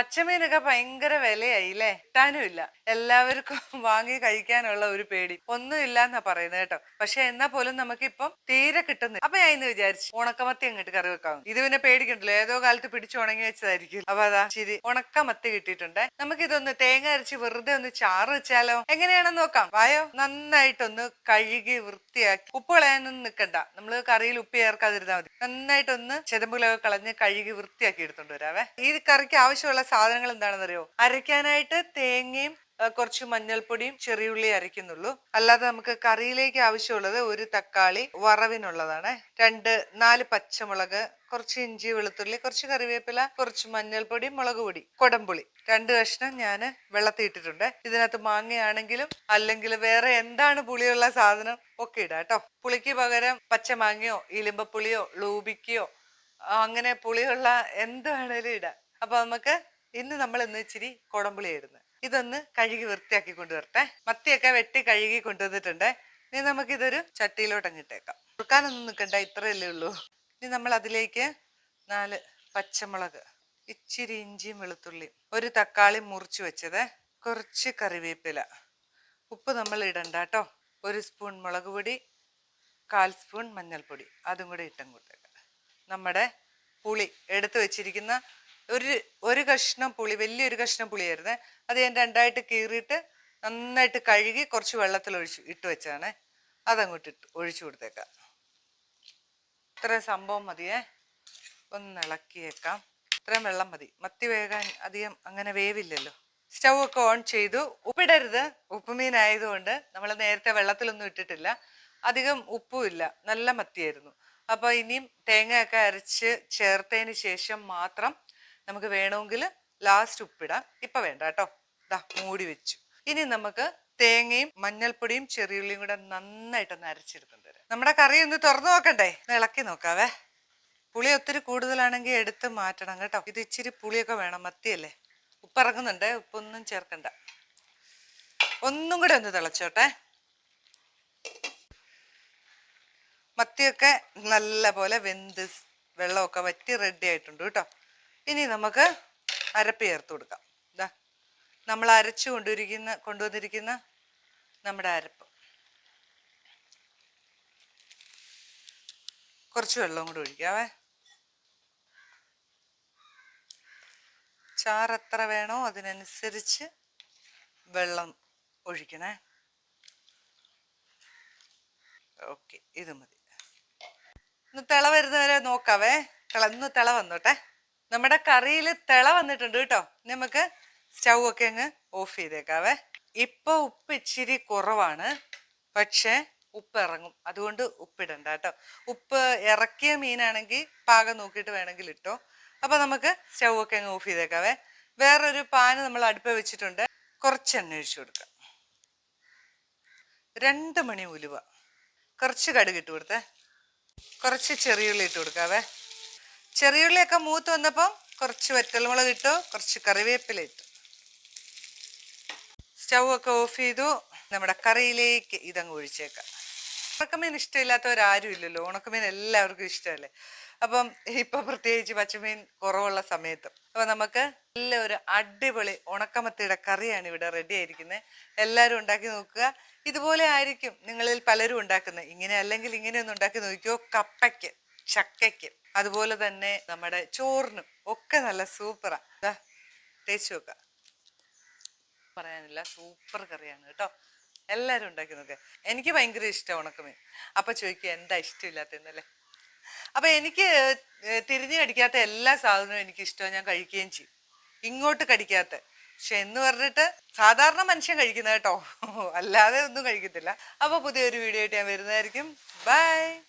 പച്ചമീനൊക്കെ ഭയങ്കര വിലയായി അല്ലേ കിട്ടാനും ഇല്ല എല്ലാവർക്കും വാങ്ങി കഴിക്കാനുള്ള ഒരു പേടി. ഒന്നും ഇല്ല എന്നാ പറയുന്നത് കേട്ടോ. പക്ഷെ എന്നാ പോലും നമുക്കിപ്പം തീരെ കിട്ടുന്നില്ല. അപ്പൊ ഞാൻ ഇന്ന് വിചാരിച്ചു ഉണക്കമത്തി അങ്ങോട്ട് കറി വെക്കാം ഇത് പിന്നെ പേടിക്കണ്ടല്ലോ. ഏതോ കാലത്ത് പിടിച്ചു ഉണങ്ങി വെച്ചതായിരിക്കും. അപ്പൊ അതാ ശരി ഉണക്കമത്തി കിട്ടിയിട്ടുണ്ട്. നമുക്ക് ഇതൊന്ന് തേങ്ങ അരച്ച് വെറുതെ ഒന്ന് ചാറ് വെച്ചാലോ? എങ്ങനെയാണെന്ന് നോക്കാം. വായോ നന്നായിട്ടൊന്ന് കഴുകി വൃത്തിയാക്കി. ഉപ്പ് കളയാനൊന്നും നിൽക്കണ്ട നമ്മൾ കറിയിൽ ഉപ്പ് ചേർക്കാതിരുന്നാൽ മതി. നന്നായിട്ടൊന്ന് ചെതമ്പുകളൊക്കെ കളഞ്ഞ് കഴുകി വൃത്തിയാക്കി എടുത്തോണ്ട് വരാവേ. ഈ കറിക്ക് ആവശ്യമുള്ള സാധനങ്ങൾ എന്താണെന്നറിയോ? അരയ്ക്കാനായിട്ട് തേങ്ങയും കുറച്ച് മഞ്ഞൾപ്പൊടിയും ചെറിയുള്ളി അരയ്ക്കുന്നുള്ളൂ. അല്ലാതെ നമുക്ക് കറിയിലേക്ക് ആവശ്യമുള്ളത് ഒരു തക്കാളി വറവിനുള്ളതാണ്. രണ്ട് നാല് പച്ചമുളക് കുറച്ച് ഇഞ്ചി വെളുത്തുള്ളി കുറച്ച് കറിവേപ്പില കുറച്ച് മഞ്ഞൾപ്പൊടി മുളക് പൊടി രണ്ട് കഷ്ണം ഞാൻ വെള്ളത്തിൽ ഇട്ടിട്ടുണ്ട്. ഇതിനകത്ത് മാങ്ങയാണെങ്കിലും അല്ലെങ്കിൽ വേറെ എന്താണ് പുളിയുള്ള സാധനം ഒക്കെ ഇടാം കേട്ടോ. പുളിക്ക് പകരം പച്ചമാങ്ങയോ ഇലുമ്പപ്പുളിയോ ലൂബിക്കയോ അങ്ങനെ പുളിയുള്ള എന്ത് വേണേലും ഇടാം. അപ്പൊ നമുക്ക് ഇന്ന് നമ്മൾ ഇന്ന് ഇച്ചിരി കുടംപുളി ഇടുന്നത് ഇതൊന്ന് കഴുകി വൃത്തിയാക്കി കൊണ്ടുവരട്ടെ മത്തിയൊക്കെ വെട്ടി കഴുകി കൊണ്ടുവന്നിട്ടുണ്ട് ഇനി നമുക്ക് ഇതൊരു ചട്ടിയിലോട്ട് അങ്ങിട്ടേക്കാം കൊടുക്കാനൊന്നും നിൽക്കണ്ട ഇത്രയല്ലേ ഉള്ളൂ. ഇനി നമ്മൾ അതിലേക്ക് നാല് പച്ചമുളക് ഇച്ചിരി ഇഞ്ചിയും വെളുത്തുള്ളിയും ഒരു തക്കാളി മുറിച്ച് വെച്ചത് കുറച്ച് കറിവേപ്പില. ഉപ്പ് നമ്മൾ ഇടണ്ട കേട്ടോ. ഒരു സ്പൂൺ മുളക് പൊടി കാൽ സ്പൂൺ മഞ്ഞൾപ്പൊടി. അതും കൂടി കൂടെ ഇട്ടങ്ങോട്ടേക്ക് നമ്മുടെ പുളി എടുത്തു വെച്ചിരിക്കുന്ന ഒരു ഒരു കഷ്ണം പുളി വലിയൊരു കഷ്ണം പുളിയായിരുന്നേ. അത് ഞാൻ രണ്ടായിട്ട് കീറിയിട്ട് നന്നായിട്ട് കഴുകി കുറച്ച് വെള്ളത്തിൽ ഒഴിച്ച് ഇട്ട് വെച്ചാണ്. അതങ്ങോട്ട് ഇട്ട് ഒഴിച്ചു കൊടുത്തേക്കാം. ഇത്ര സംഭവം മതിയേ. ഒന്ന് ഇളക്കിയേക്കാം. ഇത്രയും വെള്ളം മതി. മത്തി വേകാൻ അധികം അങ്ങനെ വേവില്ലല്ലോ. സ്റ്റൗ ഒക്കെ ഓൺ ചെയ്തു. ഉപ്പിടരുത്. ഉപ്പുമീൻ ആയതുകൊണ്ട് നമ്മൾ നേരത്തെ വെള്ളത്തിലൊന്നും ഇട്ടിട്ടില്ല. അധികം ഉപ്പുമില്ല നല്ല മത്തിയായിരുന്നു. അപ്പോൾ ഇനിയും തേങ്ങയൊക്കെ അരച്ച് ചേർത്തതിന് ശേഷം മാത്രം നമുക്ക് വേണമെങ്കിൽ ലാസ്റ്റ് ഉപ്പിടാം. ഇപ്പൊ വേണ്ട കേട്ടോ. ദാ മൂടി വെച്ചു. ഇനി നമുക്ക് തേങ്ങയും മഞ്ഞൾപ്പൊടിയും ചെറിയുള്ളിയും കൂടെ നന്നായിട്ടൊന്ന് അരച്ചെടുക്കേണ്ടി തരാം നമ്മുടെ കറി ഒന്ന് തുറന്നു നോക്കണ്ടേ? ഇളക്കി നോക്കാവേ. പുളി ഒത്തിരി കൂടുതലാണെങ്കിൽ എടുത്ത് മാറ്റണം കേട്ടോ. ഇത് ഇച്ചിരി പുളിയൊക്കെ വേണം. മത്തിയല്ലേ? ഉപ്പ് ഇറങ്ങുന്നുണ്ട്. ഉപ്പൊന്നും ചേർക്കണ്ട. ഒന്നും കൂടെ ഒന്ന് തിളച്ചോട്ടെ. മത്തിയൊക്കെ നല്ല പോലെ വെന്ത് വെള്ളമൊക്കെ വറ്റി റെഡി ആയിട്ടുണ്ട് കേട്ടോ. ഇനി നമുക്ക് അരപ്പ് ചേർത്ത് കൊടുക്കാം. ഇതാ നമ്മൾ അരച്ചു കൊണ്ടുവരിക്കുന്ന കൊണ്ടുവന്നിരിക്കുന്ന നമ്മുടെ അരപ്പ്. കുറച്ച് വെള്ളം കൂടി ഒഴിക്കാവേ. ചാറ് എത്ര വേണോ അതിനനുസരിച്ച് വെള്ളം ഒഴിക്കണേ. ഓക്കെ ഇത് മതി. ഒന്ന് തിള വരുന്നവരെ നോക്കാവേ. തിള ഒന്ന് തിള വന്നോട്ടെ. നമ്മുടെ കറിയിൽ തിള വന്നിട്ടുണ്ട് കേട്ടോ. നമുക്ക് സ്റ്റൗ ഒക്കെ അങ്ങ് ഓഫ് ചെയ്തേക്കാവേ. ഇപ്പൊ ഉപ്പ് ഇച്ചിരി കുറവാണ്. പക്ഷേ ഉപ്പ് ഇറങ്ങും. അതുകൊണ്ട് ഉപ്പിടണ്ട കേട്ടോ. ഉപ്പ് ഇറക്കിയ മീനാണെങ്കിൽ പാകം നോക്കിയിട്ട് വേണമെങ്കിൽ ഇട്ടോ. അപ്പൊ നമുക്ക് സ്റ്റൗ ഒക്കെ അങ്ങ് ഓഫ് ചെയ്തേക്കാവേ. വേറൊരു പാന് നമ്മൾ അടുപ്പ് വെച്ചിട്ടുണ്ട്. കുറച്ച് എണ്ണ ഒഴിച്ചു കൊടുക്കുക രണ്ട് മണി ഉലുവ. കുറച്ച് കടുക് ഇട്ട് കൊടുത്തേ. കുറച്ച് ചെറിയുള്ളി ഇട്ട് കൊടുക്കാവേ. ചെറിയുള്ളിയൊക്കെ മൂത്ത് വന്നപ്പം കുറച്ച് വറ്റൽമുളക് ഇട്ടു കുറച്ച് കറിവേപ്പില ഇട്ടു. സ്റ്റൗ ഒക്കെ ഓഫ് ചെയ്തു നമ്മുടെ കറിയിലേക്ക് ഇതങ്ങ് ഒഴിച്ചേക്കാം. ഉണക്കമീൻ ഇഷ്ടമില്ലാത്തവരാരും ഇല്ലല്ലോ ഉണക്കമീൻ എല്ലാവർക്കും ഇഷ്ടമല്ലേ? അപ്പം ഇപ്പൊ പ്രത്യേകിച്ച് പച്ചമീൻ കുറവുള്ള സമയത്ത്. അപ്പൊ നമുക്ക് നല്ല ഒരു അടിപൊളി ഉണക്കമത്തിയുടെ കറിയാണ് ഇവിടെ റെഡി ആയിരിക്കുന്നത് എല്ലാവരും ഉണ്ടാക്കി നോക്കുക. ഇതുപോലെ ആയിരിക്കും നിങ്ങളിൽ പലരും ഉണ്ടാക്കുന്നത്. ഇങ്ങനെ അല്ലെങ്കിൽ ഇങ്ങനെയൊന്നും ഉണ്ടാക്കി നോക്കിയോ കപ്പയ്ക്ക് ചക്കയ്ക്ക്. അതുപോലെ തന്നെ നമ്മുടെ ചോറിനും ഒക്കെ നല്ല സൂപ്പറാണ് ഇതാ ടേസ്റ്റ് നോക്കുക പറയാനില്ല സൂപ്പർ കറിയാണ് കേട്ടോ. എല്ലാവരും ഉണ്ടാക്കി നോക്കുക എനിക്ക് ഭയങ്കര ഇഷ്ടം ഉണക്കമീൻ. അപ്പം ചോദിക്കുക എന്താ ഇഷ്ടമില്ലാത്തതെന്നല്ലേ അപ്പൊ എനിക്ക് തിരിഞ്ഞു കടിക്കാത്ത എല്ലാ സാധനവും എനിക്ക് ഇഷ്ടമാണ് ഞാൻ കഴിക്കുകയും ചെയ്യും. ഇങ്ങോട്ട് കടിക്കാത്ത. പക്ഷെ എന്ന് പറഞ്ഞിട്ട് സാധാരണ മനുഷ്യൻ കഴിക്കുന്ന കേട്ടോ. അല്ലാതെ ഒന്നും കഴിക്കത്തില്ല. അപ്പൊ പുതിയൊരു വീഡിയോ ആയിട്ട് ഞാൻ വരുന്നതായിരിക്കും. ബൈ!